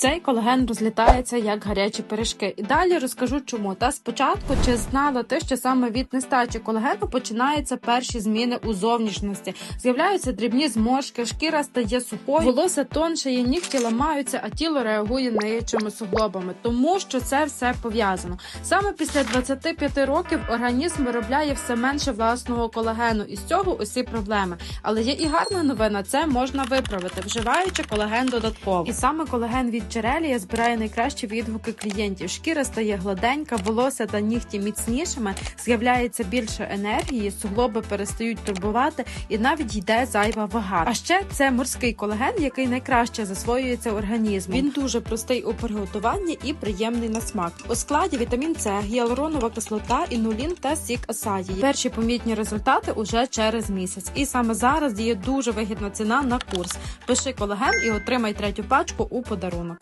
Цей колаген розлітається як гарячі пиріжки. І далі розкажу чому. Та спочатку чи знала ти, що саме від нестачі колагену починаються перші зміни у зовнішності. З'являються дрібні зморшки, шкіра стає сухою, волосся тоншає, нігті ламаються, а тіло реагує неючими суглобами, тому що це все пов'язано. Саме після 25 років організм виробляє все менше власного колагену, і з цього усі проблеми. Але є і гарна новина: це можна виправити, вживаючи колаген додатково. І саме колаген від джерелія збирає найкращі відгуки клієнтів. Шкіра стає гладенька, волосся та нігті міцнішими, з'являється більше енергії, суглоби перестають турбувати, і навіть йде зайва вага. А ще це морський колаген, який найкраще засвоюється організмом. Він дуже простий у приготуванні і приємний на смак. У складі вітамін С, гіалуронова кислота, інулін та сік асаї. Перші помітні результати уже через місяць. І саме зараз діє дуже вигідна ціна на курс. Пиши колаген і отримай третю пачку у подарунок.